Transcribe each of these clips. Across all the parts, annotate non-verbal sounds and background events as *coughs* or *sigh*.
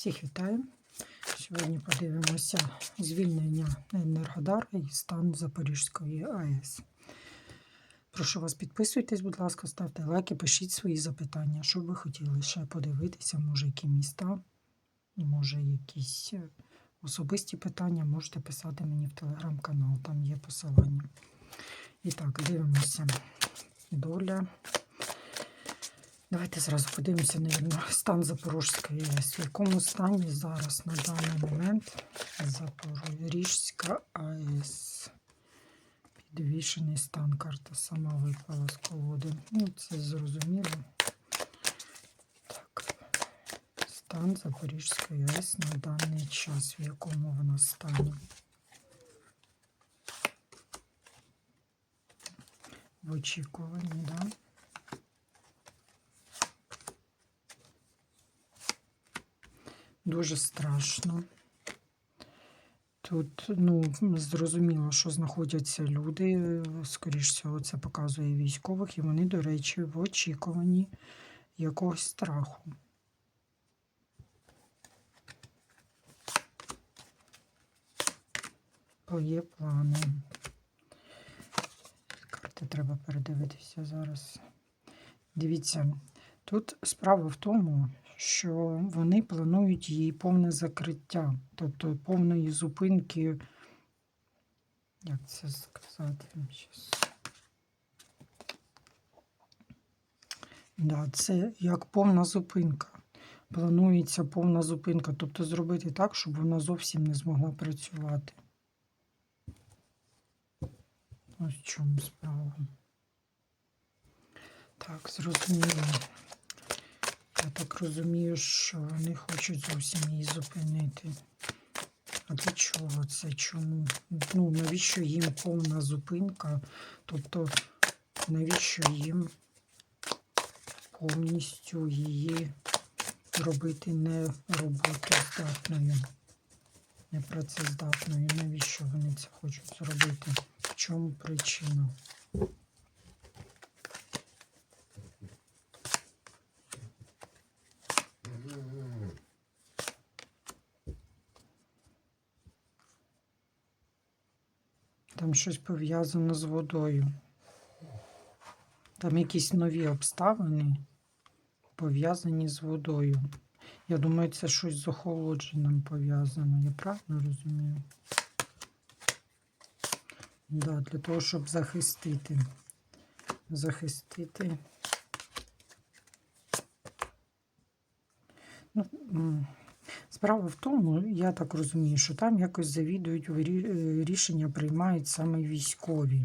Всіх вітаю. Сьогодні подивимося звільнення Енергодара і стан Запорізької АЕС. Прошу вас, підписуйтесь, будь ласка, ставте лайки, пишіть свої запитання, що ви хотіли ще подивитися, може, які міста, може, якісь е, особисті питання, можете писати мені в телеграм-канал, там є посилання. І так, дивимося. Доля. Давайте зразу подивимося на стан Запорізької АЕС. В якому стані зараз на даний момент Запорізька АЕС. Підвішений стан. Карта сама випала з колоди. Ну, це зрозуміло. Так. Стан Запорізької АЕС на даний час, в якому вона стані. В очікуванні, так? Да? Дуже страшно. Тут, ну, зрозуміло, що знаходяться люди, скоріш всього, це показує військових, і вони, до речі, в очікуванні якогось страху. Бо є плани. Карти треба передивитися зараз. Дивіться, тут справа в тому, що вони планують її повне закриття, тобто повної зупинки. Як це сказати? Да, це як повна зупинка. Планується повна зупинка, тобто зробити так, щоб вона зовсім не змогла працювати. Ось в чому справа. Так, зрозуміло. Я так розумію, що вони хочуть зовсім її зупинити. А для чого це? Чому? Ну, навіщо їм повна зупинка? Тобто, навіщо їм повністю її робити не роботоздатною, не працездатною? Навіщо вони це хочуть зробити? В чому причина? Там щось пов'язано з водою. Там якісь нові обставини пов'язані з водою. Я думаю, це щось з охолодженням пов'язано. Я правильно розумію? Да, для того, щоб захистити. Захистити. Ну, Справа в тому, я так розумію, що там якось завідують, е, рішення приймають саме військові.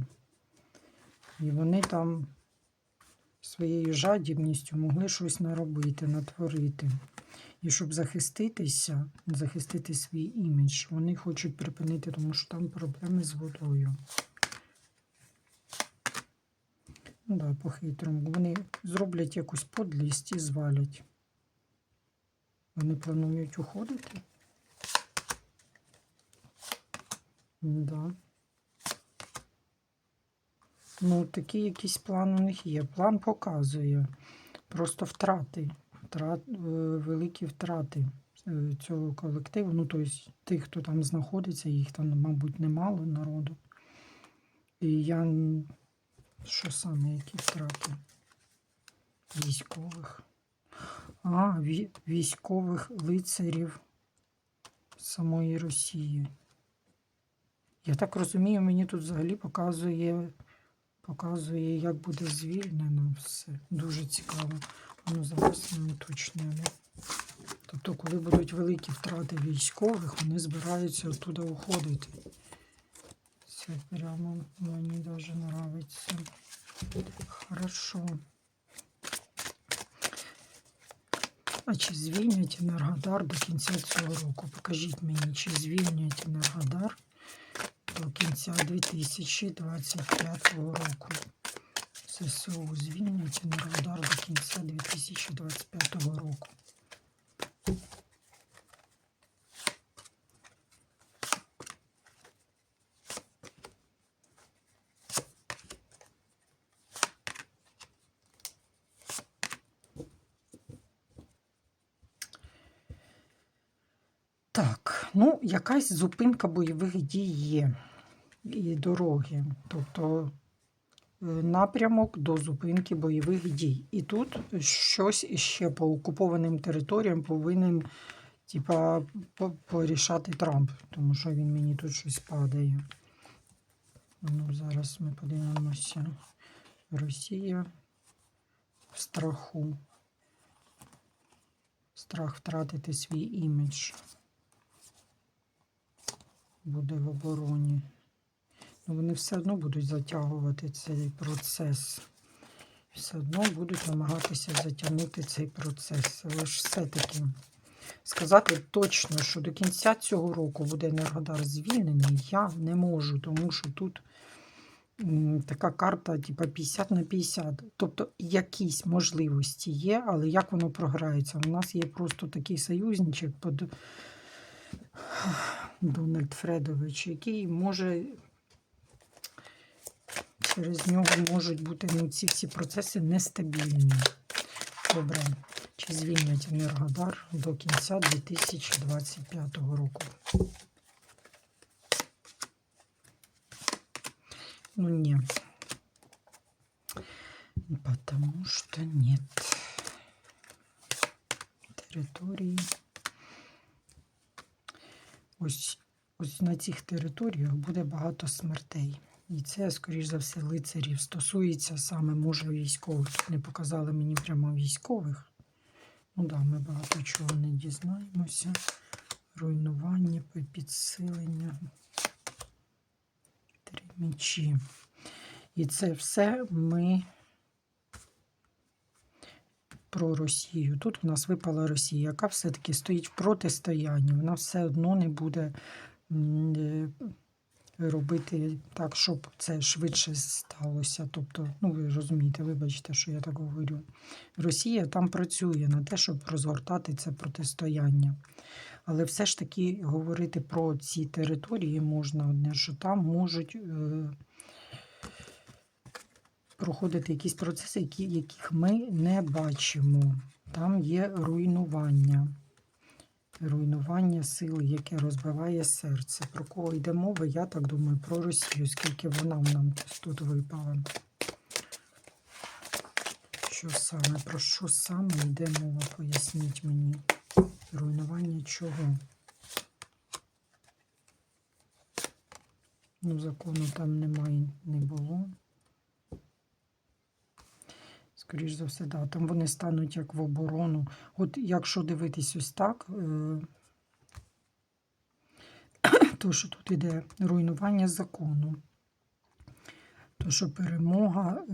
І вони там своєю жадібністю могли щось наробити, натворити. І щоб захиститися, захистити свій імідж, вони хочуть припинити, тому що там проблеми з водою. Ну да, по-хитрому. Вони зроблять якусь подлість і звалять. Вони планують уходити? Да. Ну, такий якийсь план у них є. План показує просто втрати, втрат, е, великі втрати е, цього колективу. Ну, тобто тих, хто там знаходиться, їх там, мабуть, немало народу. І я що саме, які втрати? Військових. А, військових лицарів самої Росії. Я так розумію, мені тут взагалі показує, показує, як буде звільнено все. Дуже цікаво. Ну, зараз ми уточнимо. Тобто, коли будуть великі втрати військових, вони збираються оттуда уходити. Це прямо мені дуже подобається. Хорошо. А чи звільнять Енергодар до кінця цього року? Покажіть мені, чи звільнять Енергодар до кінця 2025 року. ССУ звільнять Енергодар до кінця 2025 року. Так, ну, якась зупинка бойових дій є і дороги. Тобто е, напрямок до зупинки бойових дій. І тут щось іще по окупованим територіям повинен типа, порішати Трамп, тому що він мені тут щось падає. Ну, зараз ми подивимося. Росія в страху. Страх втратити свій імідж. Буде в обороні. Ну, вони все одно будуть затягувати цей процес. Все одно будуть намагатися затягнути цей процес. Але ж все-таки сказати точно, що до кінця цього року буде Енергодар звільнений, я не можу, тому що тут така карта, типа 50 на 50. Тобто якісь можливості є, але як воно програється? У нас є просто такий союзничок під Дональд Фредович, який може через нього можуть бути ну, ці всі процеси нестабільні. Добре. Чи звільнять Енергодар до кінця 2025 року? Ну, ні. Потому что нет території. Ось, ось на цих територіях буде багато смертей. І це, скоріш за все, лицарів стосується саме, може, військових. Тут не показали мені прямо військових. Ну так, да, ми багато чого не дізнаємося. Руйнування, підсилення. Три мечі. І це все ми про Росію. Тут в нас випала Росія, яка все-таки стоїть в протистоянні. Вона все одно не буде е, робити так, щоб це швидше сталося. Тобто, ну ви розумієте, вибачте, що я так говорю. Росія там працює на те, щоб розгортати це протистояння. Але все ж таки говорити про ці території можна одне, що там можуть. Е, проходити якісь процеси, які, яких ми не бачимо. Там є руйнування. Руйнування сили, яке розбиває серце. Про кого йде мова, я так думаю, про Росію, скільки вона нам тут випала. Що саме? Про що саме йде мова? Поясніть мені. Руйнування чого? Ну, закону там немає, не було. Скоріш за все, да. Там вони стануть як в оборону. От якщо дивитись ось так, е, *coughs* то що тут іде руйнування закону, то що перемога е,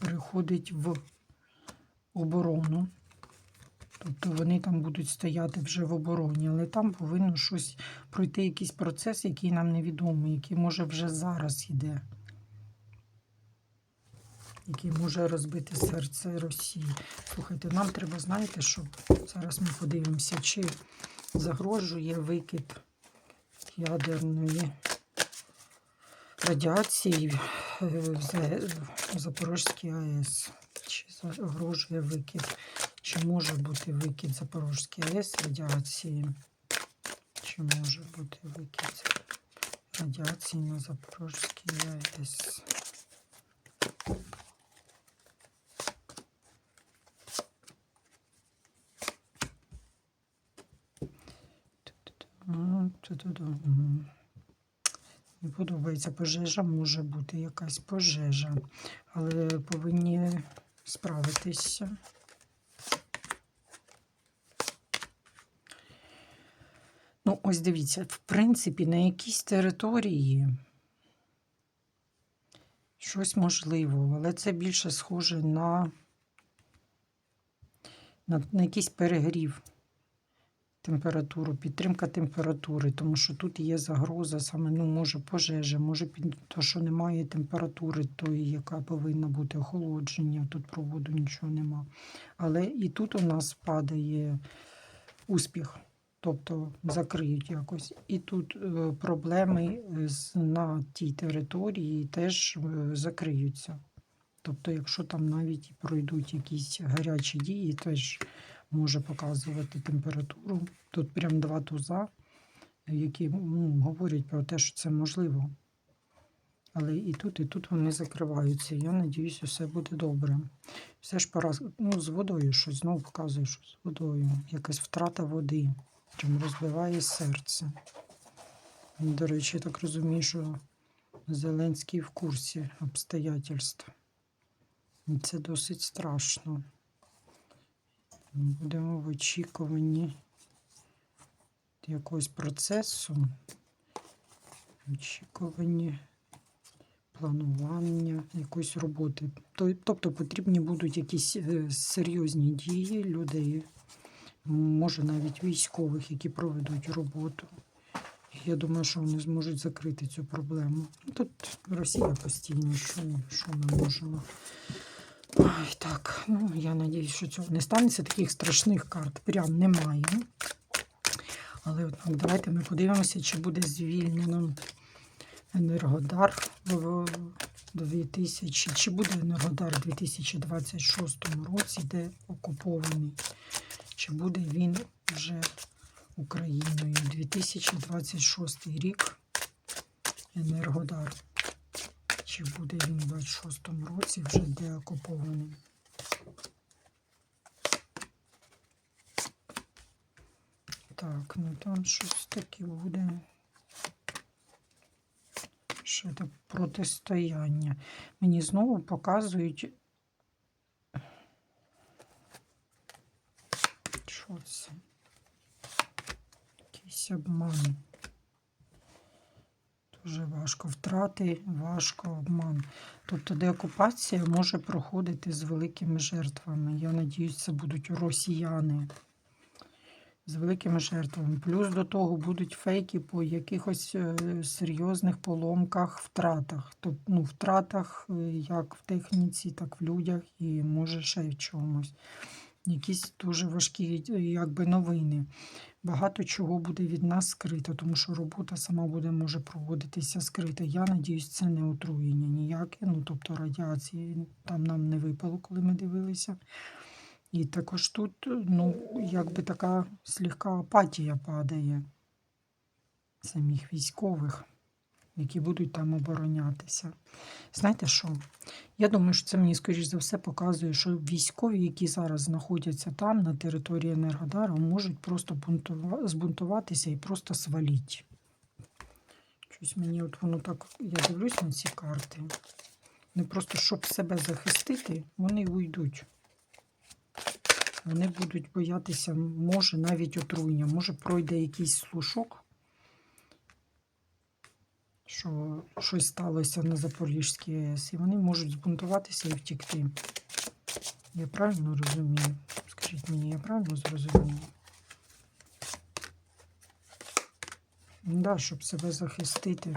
переходить в оборону. Тобто вони там будуть стояти вже в обороні, але там повинно щось пройти якийсь процес, який нам невідомий, який може вже зараз йде який може розбити серце Росії. Слухайте, нам треба, знаєте, щоб зараз ми подивимося, чи загрожує викид ядерної радіації в в Запорозькій АЕС. Чи загрожує викид? Чи може бути викид Запорозькій АЕС радіації? Чи може бути викид радіації на Запорозькій АЕС? Не подобається пожежа, може бути якась пожежа, але повинні справитися. Ну, ось дивіться, в принципі, на якійсь території щось можливо, але це більше схоже на, на, на якийсь перегрів температуру, підтримка температури, тому що тут є загроза саме, ну, може пожежа, може то, що немає температури тої, яка повинна бути охолодження, тут про воду нічого нема. Але і тут у нас падає успіх, тобто закриють якось. І тут е, проблеми з, на тій території теж е, закриються. Тобто, якщо там навіть пройдуть якісь гарячі дії, теж може показувати температуру. Тут прям два туза. які ну, говорять про те, що це можливо. Але і тут, і тут вони закриваються. Я надіюсь, все буде добре. Все ж пора. Ну, з водою щось знову показує, що з водою. Якась втрата води, чим розбиває серце. До речі, я так розумію, що Зеленський в курсі обстоятельств. І це досить страшно. Будемо в очікуванні якогось процесу, очікуванні планування якоїсь роботи. Тобто потрібні будуть якісь е, серйозні дії людей, може навіть військових, які проведуть роботу. Я думаю, що вони зможуть закрити цю проблему. Тут Росія постійно, що, що ми можемо. Ой, так, ну я надіюсь, що цього не станеться. Таких страшних карт прям немає. Але от, ну, давайте ми подивимося, чи буде звільнено Енергодар в 2000, чи буде Енергодар у 2026 році, де окупований, чи буде він вже Україною. 2026 рік Енергодар. Чи буде він у 26 році вже деокупований? Так, ну там щось таке буде. Що це протистояння? Мені знову показують. Що це? Якийсь обман. Дуже важко. Втрати, важко обман. Тобто деокупація може проходити з великими жертвами. Я надіюсь, це будуть росіяни з великими жертвами. Плюс до того будуть фейки по якихось е, серйозних поломках, втратах. Тобто, ну, втратах е, як в техніці, так в людях і може ще й в чомусь. Якісь дуже важкі якби, новини. Багато чого буде від нас скрито, тому що робота сама буде може проводитися скрита. Я надіюсь, це не отруєння ніяке, ну тобто радіації там нам не випало, коли ми дивилися. І також тут, ну, якби така слегка апатія падає самих військових, які будуть там оборонятися. Знаєте що? Я думаю, що це мені, скоріш за все, показує, що військові, які зараз знаходяться там, на території Енергодару, можуть просто збунтуватися і просто сваліть. Щось мені от воно так, я дивлюсь на ці карти. Не просто щоб себе захистити, вони уйдуть. Вони будуть боятися, може, навіть отруєння, може, пройде якийсь слушок, що щось сталося на Запорізькій АЕС, і вони можуть збунтуватися і втікти. Я правильно розумію? Скажіть мені, я правильно зрозумію? Да, щоб себе захистити,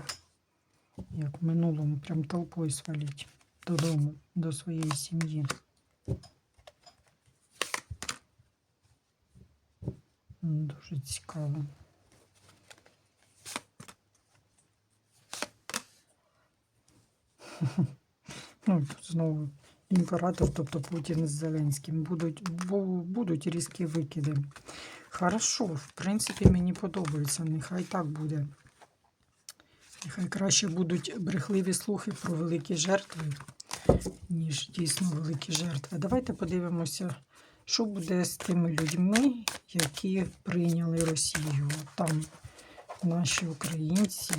як в минулому, прям толпою сваліть додому, до своєї сім'ї. Дуже цікаво. Ну, знову імператор, тобто Путін з Зеленським. Будуть, будуть різкі викиди. Хорошо, в принципі, мені подобається. Нехай так буде. Нехай краще будуть брехливі слухи про великі жертви, ніж дійсно великі жертви. Давайте подивимося, що буде з тими людьми, які прийняли Росію. Там наші українці,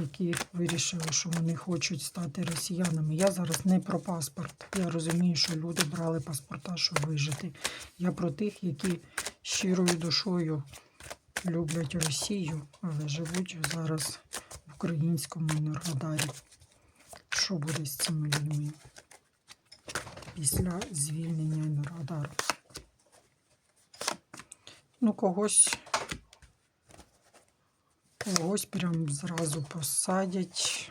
які вирішили, що вони хочуть стати росіянами. Я зараз не про паспорт. Я розумію, що люди брали паспорта, щоб вижити. Я про тих, які щирою душою люблять Росію, але живуть зараз в українському Енергодарі. Що буде з цими людьми після звільнення Енергодару? Ну, когось, когось прям зразу посадять.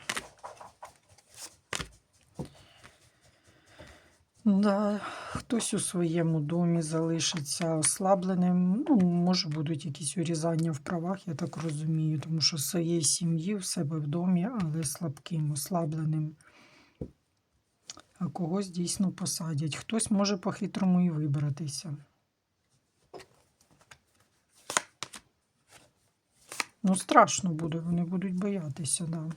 Да, хтось у своєму домі залишиться ослабленим. Ну, може, будуть якісь урізання в правах, я так розумію, тому що з своєї сім'ї в себе в домі, але слабким, ослабленим. А когось дійсно посадять. Хтось може по-хитрому і вибратися. Ну, страшно буде, вони будуть боятися, да.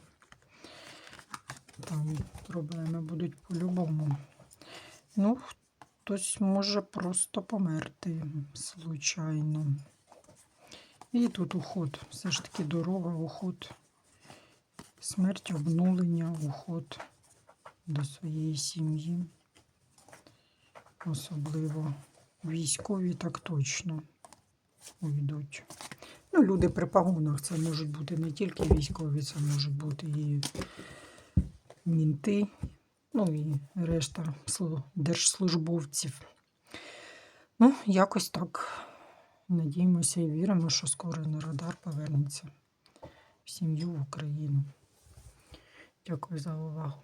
Там проблеми будуть по-любому. Ну, хтось може просто померти случайно. І тут уход. Все ж таки дорога, уход. Смерть, обнулення, уход до своєї сім'ї. Особливо військові так точно уйдуть. Ну, люди при погонах це можуть бути не тільки військові, це можуть бути і мінти, ну і решта держслужбовців. Ну, якось так. Надіємося і віримо, що скоро Енергодар повернеться в сім'ю в Україну. Дякую за увагу.